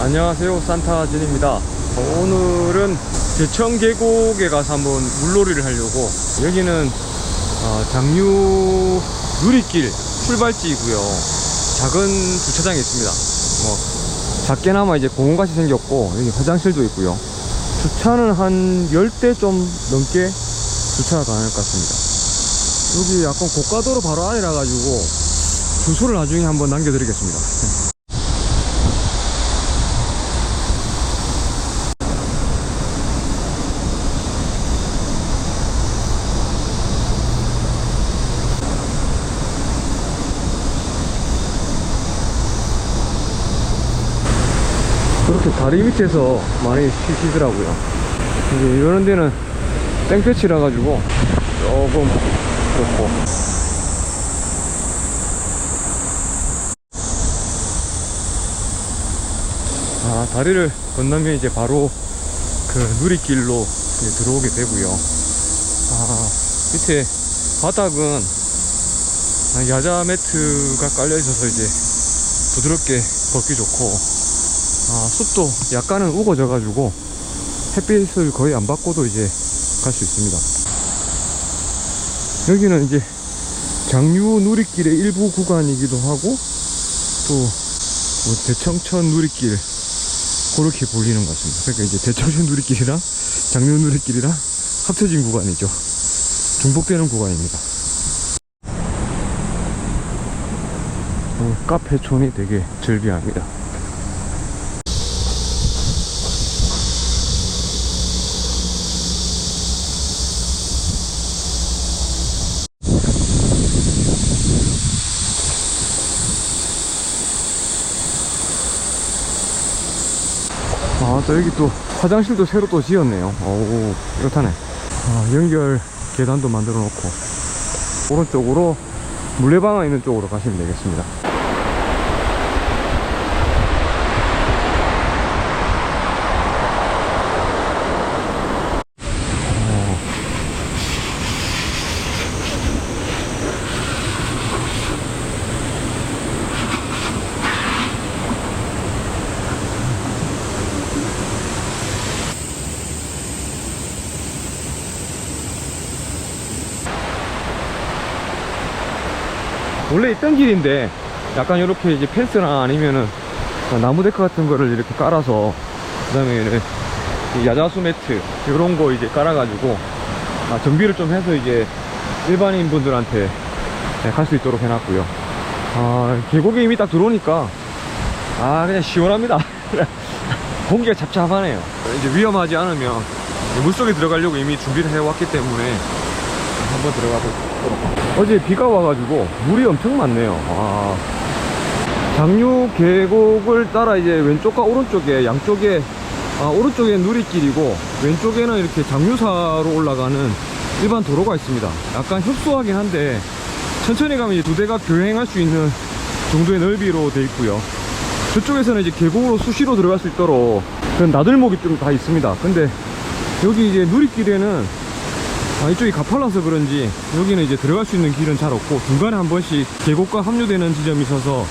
안녕하세요 산타진입니다. 오늘은 대청 계곡에 가서 한번 물놀이를 하려고 여기는 어, 장류 누리길 출발지이고요. 작은 주차장이 있습니다. 뭐 작게나마 이제 공원같이 생겼고 여기 화장실도 있고요. 주차는 한 10대 좀 넘게 주차가 가능할 것 같습니다. 여기 약간 고가도로 바로 안이라 가지고 주소를 나중에 한번 남겨드리겠습니다 그렇게 다리 밑에서 많이 쉬시더라고요. 이제 이런 데는 땡볕이라 가지고 조금 그렇고. 아, 다리를 건너면 이제 바로 그 누리길로 이제 들어오게 되고요. 아, 밑에 바닥은 야자 매트가 깔려 있어서 이제 부드럽게 걷기 좋고 아, 숲도 약간은 우거져 가지고 햇빛을 거의 안 받고도 이제 갈 수 있습니다. 여기는 이제 장류 누리길의 일부 구간이기도 하고 또 뭐 대청천 누리길 그렇게 불리는 것 같습니다. 그러니까 이제 대청천 누리길이랑 장류 누리길이랑 합쳐진 구간이죠. 중복되는 구간입니다. 어, 카페촌이 되게 즐비합니다 또 여기 또 화장실도 새로 또 지었네요. 오, 이렇다네. 아, 연결 계단도 만들어 놓고, 오른쪽으로 물레방아 있는 쪽으로 가시면 되겠습니다. 원래 있던 길인데 약간 이렇게 이제 펜스나 아니면은 나무 데크 같은 거를 이렇게 깔아서 그 다음에 야자수 매트 이런 거 이제 깔아가지고 아, 정비를 좀 해서 이제 일반인 분들한테 네, 갈수 있도록 해놨고요. 아 계곡에 이미 딱 들어오니까 아 그냥 시원합니다. 공기가 잡잡하네요. 이제 위험하지 않으면 물속에 들어가려고 이미 준비를 해왔기 때문에 한번 들어가 보도록 어제 비가 와가지고 물이 엄청 많네요. 아, 장류 계곡을 따라 이제 왼쪽과 오른쪽에 양쪽에 아, 오른쪽에 누리길이고 왼쪽에는 이렇게 장류사로 올라가는 일반 도로가 있습니다. 약간 협소하긴 한데 천천히 가면 이제 두 대가 교행할 수 있는 정도의 넓이로 돼 있고요. 저쪽에서는 이제 계곡으로 수시로 들어갈 수 있도록 그런 나들목이 좀 다 있습니다. 근데 여기 이제 누리길에는 아, 이쪽이 가팔라서 그런지 여기는 이제 들어갈 수 있는 길은 잘 없고 중간에 한 번씩 계곡과 합류되는 지점이 있어서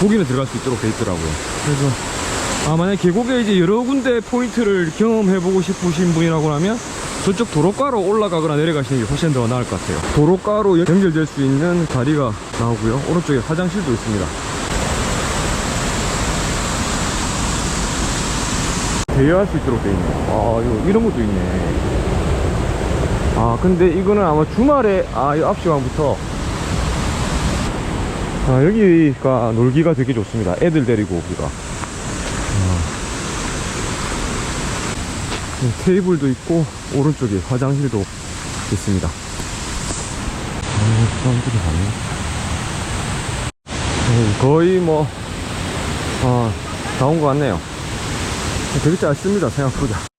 거기는 들어갈 수 있도록 돼 있더라고요. 그래서 아 만약 계곡에 이제 여러 군데 포인트를 경험해보고 싶으신 분이라고 하면 저쪽 도로가로 올라가거나 내려가시는 게 훨씬 더 나을 것 같아요. 도로가로 연결될 수 있는 다리가 나오고요. 오른쪽에 화장실도 있습니다. 대여할 수 있도록 돼 있네 아 이런 것도 있네 아 근데 이거는 아마 주말에 아이 9시 반부터. 아 여기가 놀기가 되게 좋습니다. 애들 데리고 오기가. 아. 네, 테이블도 있고 오른쪽에 화장실도 있습니다. 아, 사람들이 많네. 네, 거의 뭐 아, 다 온 것 같네요. 되게 짧습니다 생각보다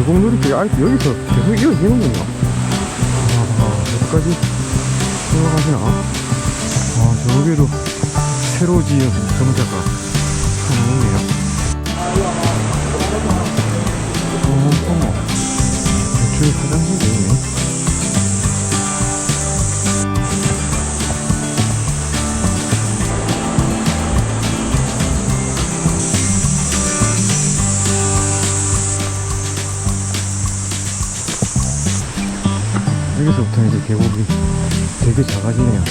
계곡 놀이길이 아, 여기서 계속 이어지는군요. 아, 여기까지 들어가시나? 아, 저기에도 새로 지은 정자가 하나 있네요. 어, 어머. 저기 화장 되게 작아지네요.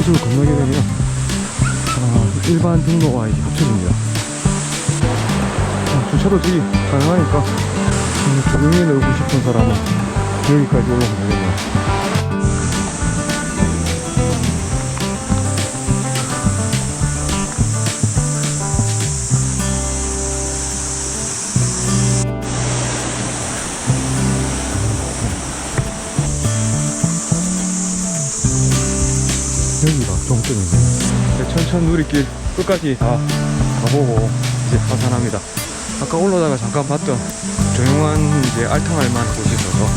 이쪽을 건너게 되면 아, 일반 등로와 합쳐집니다. 아, 주차도 저기 가능하니까 음, 조용히 놀고 싶은 사람은 여기까지 올라가면 되겠네요. 천천 누리길 끝까지 다 가보고 이제 하산합니다. 아까 올라다가 잠깐 봤던 조용한 이제 알탕할 만한 곳이 있어서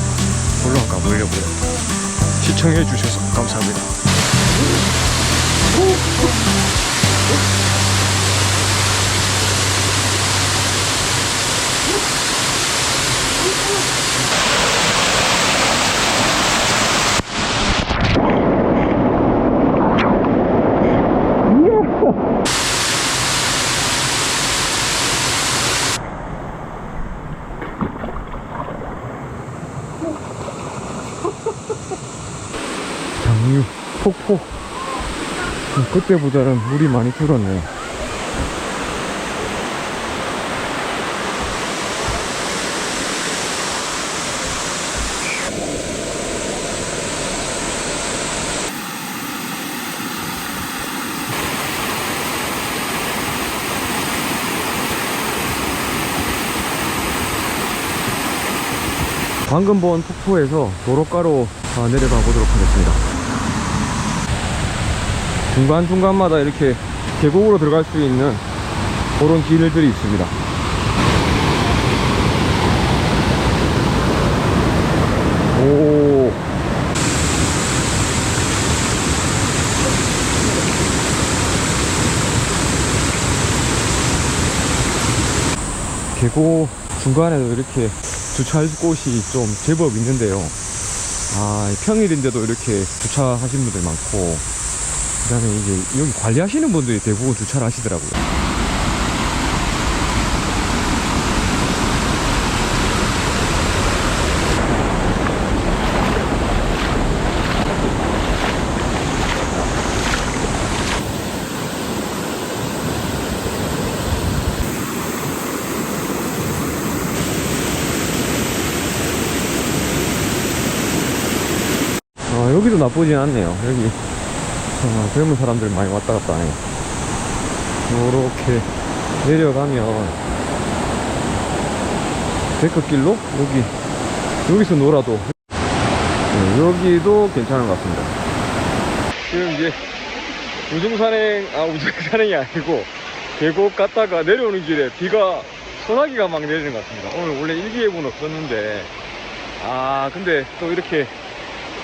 올라 가 보려고요. 시청해 주셔서 감사합니다. 장류 폭포 음, 그때보다는 물이 많이 줄었네요 방금 본 폭포에서 도로가로 아, 내려가 보도록 하겠습니다. 중간중간마다 이렇게 계곡으로 들어갈 수 있는 그런 길들이 있습니다. 오. 계곡 중간에도 이렇게 주차할 곳이 좀 제법 있는데요. 아, 평일인데도 이렇게 주차하시는 분들 많고, 그 다음에 이제 여기 관리하시는 분들이 대부분 주차를 하시더라고요. 아, 여기도 나쁘진 않네요. 여기 아, 젊은 사람들 많이 왔다 갔다 하네요. 요렇게 내려가면 데크길로 여기 여기서 놀아도 네, 여기도 괜찮은 것 같습니다. 지금 이제 우중산행 아 우중산행이 아니고 계곡 갔다가 내려오는 길에 비가 소나기가 막 내리는 것 같습니다. 오늘 원래 일기예보는 없었는데 아 근데 또 이렇게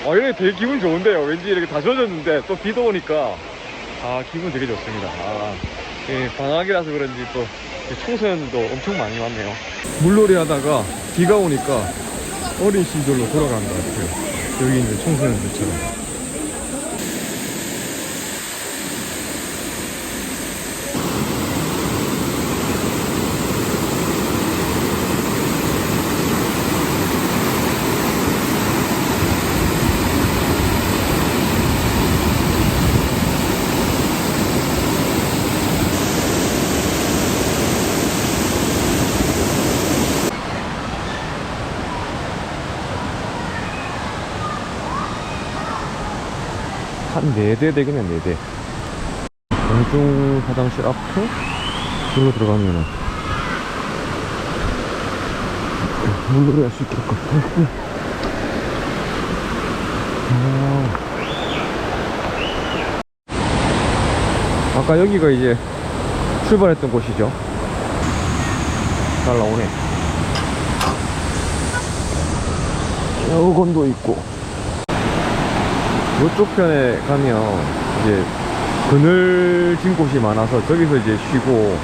어, 이렇게 되게 기분 좋은데요. 왠지 이렇게 다 젖었는데 또 비도 오니까 아 기분 되게 좋습니다. 아, 예, 방학이라서 그런지 또 청소년들도 엄청 많이 왔네요. 물놀이 하다가 비가 오니까 어린 시절로 돌아간 것 같아요. 여기 있는 청소년들처럼. 한 4대 되겠네 4대 공중 화장실 앞에 들어 들어가면은 물놀이 할수 있을 것 같아 아. 아까 여기가 이제 출발했던 곳이죠 잘 나오네. 에어건도 있고. 이쪽 편에 가면 이제 그늘진 곳이 많아서 저기서 이제 쉬고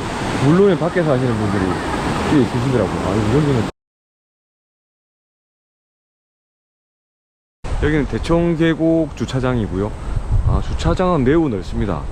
물론에 밖에서 하시는 분들이 꽤 있으시더라고요. 아, 여기는 여기는 대청 계곡 주차장이고요. 아, 주차장은 매우 넓습니다.